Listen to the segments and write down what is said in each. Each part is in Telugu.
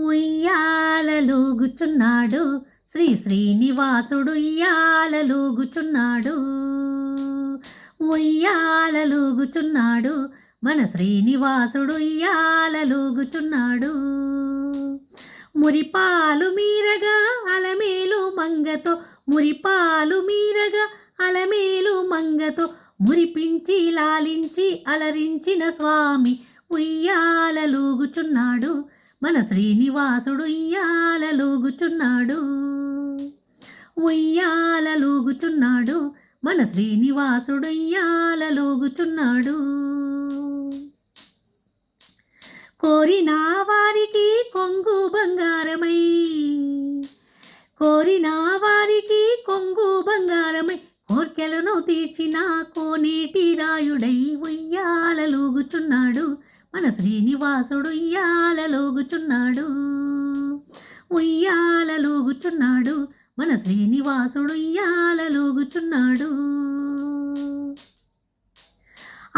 ఉయ్యాలలుగుచున్నాడు శ్రీ శ్రీనివాసుడు ఉయ్యాలలుగుచున్నాడు ఉయ్యాలలుగుచున్నాడు మన శ్రీనివాసుడు ఉయ్యాలలుగుచున్నాడు మురిపాలు మీరగా అలమేలు మంగతో మురిపాలు మీరగా అలమేలు మంగతో మురిపించి లాలించి అలరించిన స్వామి ఉయ్యాలలుగుచున్నాడు మన శ్రీనివాసుడు ఉయ్యాలలుగుచున్నాడు ఉయ్యాలలుగుచున్నాడు మన శ్రీనివాసుడు ఉయ్యాలలుగుచున్నాడు కోరిన వారికి కొంగు బంగారమై కోరిన వారికి కొంగు బంగారమై కోర్కెలను తీర్చిన కోనేటి రాయుడై ఉయ్యాలలుగుచున్నాడు మన శ్రీనివాసుడు ఉయ్యాలలోగుచున్నాడు ఉయ్యాలలోగుచున్నాడు మన శ్రీనివాసుడు ఉయ్యాలలుగుచున్నాడు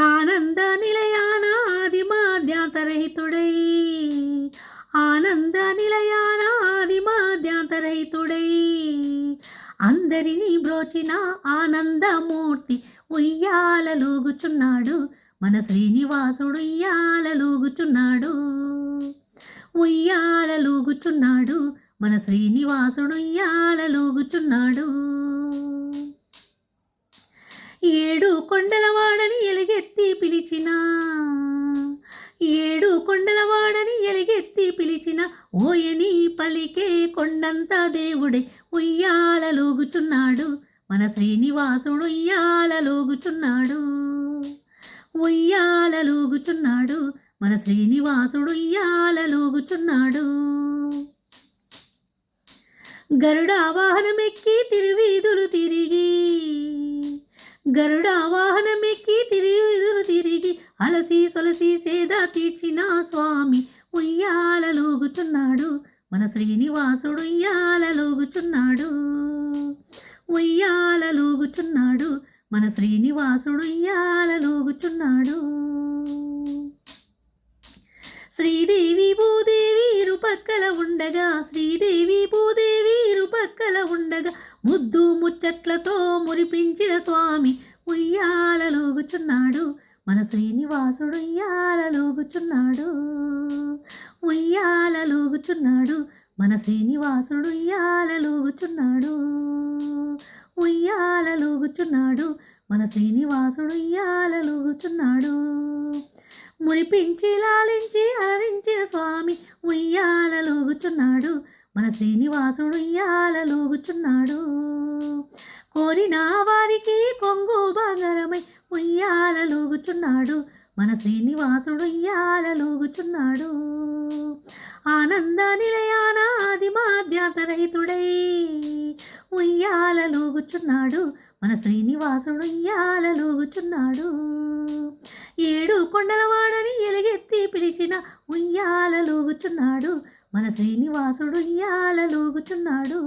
ఆనంద నిలయాన ఆది మాధ్యాంతరహితుడై ఆనంద నిలయాన ఆది మాధ్యాంతరహితుడై అందరినీ బ్రోచిన ఆనందమూర్తి ఉయ్యాలలోగుచున్నాడు మన శ్రీనివాసుడు ఉయ్యాలలుగుచున్నాడు ఉయ్యాలలుగుచున్నాడు మన శ్రీనివాసుడు ఉయ్యాలలుగుచున్నాడు ఏడు కొండలవాడని ఎలుగెత్తి పిలిచిన ఏడు కొండలవాడని ఎలుగెత్తి పిలిచిన ఓయని పలికే కొండంత దేవుడే ఉయ్యాలలోగుచున్నాడు మన శ్రీనివాసుడు ఉయ్యాలలోగుచున్నాడు ఉయ్యాలలోగుచున్నాడు. మన శ్రీనివాసుడు ఉయ్యాలలోగుచున్నాడు. గరుడ వాహనమెక్కి తిరువీధులు తిరిగి గరుడ వాహనమెక్కి తిరిగిదులు తిరిగి అలసి సొలసి సేద తీర్చిన స్వామి ఉయ్యాలలోగుచున్నాడు. మన శ్రీనివాసుడు ఉయ్యాలలోగుచున్నాడు. ఉయ్యాలలోగుచున్నాడు. మన శ్రీనివాసుడు ఉయ్యాలలోగుచున్నాడు శ్రీదేవి భూదేవి ఇరుపక్కల ఉండగా శ్రీదేవి భూదేవి ఇరుపక్కల ఉండగా ముద్దు ముచ్చట్లతో మురిపించిన స్వామి ఉయ్యాలలోగుచున్నాడు మన శ్రీనివాసుడు ఉయ్యాలలోగుచున్నాడు ఉయ్యాలలోగుచున్నాడు మన శ్రీనివాసుడు ఉయ్యాలలోగుచున్నాడు ఉయ్యాలలోగుచున్నాడు మన శ్రీనివాసుడు ఉయ్యాలలోగుచున్నాడు మురిపించి లాలించి అలరించిన స్వామి ఉయ్యాలలోగుచున్నాడు మన శ్రీనివాసుడు ఉయ్యాలలోగుచున్నాడు కోరిన వారికి కొంగు బంగారమై ఉయ్యాలలోగుచున్నాడు మన శ్రీనివాసుడు ఉయ్యాలలోగుచున్నాడు ఆనంద నిలయాన ఆది ఉయ్యాల ఉయ్యాలలోగుచున్నాడు మన శ్రీనివాసుడు ఉయ్యాలలుగుచున్నాడు ఏడు కొండలవాడని ఎలుగెత్తి పిలిచిన ఉయ్యాలలుగుచున్నాడు మన శ్రీనివాసుడు ఉయ్యాలలుగుచున్నాడు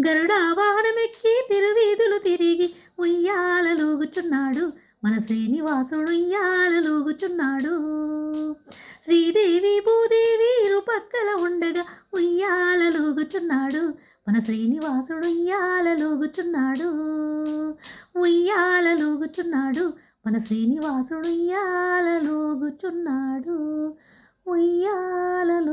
గరుడ వాహనమెక్కి తిరువీధులు తిరిగి ఉయ్యాలలుగుచున్నాడు మన శ్రీనివాసుడు ఉయ్యాలలుగుచున్నాడు శ్రీదేవి భూదేవి ఇరుపక్కల ఉండగా ఉయ్యాలలుగుచున్నాడు మన శ్రీనివాసుడు ఉయ్యాలలోగుచున్నాడు ఉయ్యాలలోగుచున్నాడు మన శ్రీనివాసుడు ఉయ్యాలలోగుచున్నాడు ఉయ్యాలలోగుచున్నాడు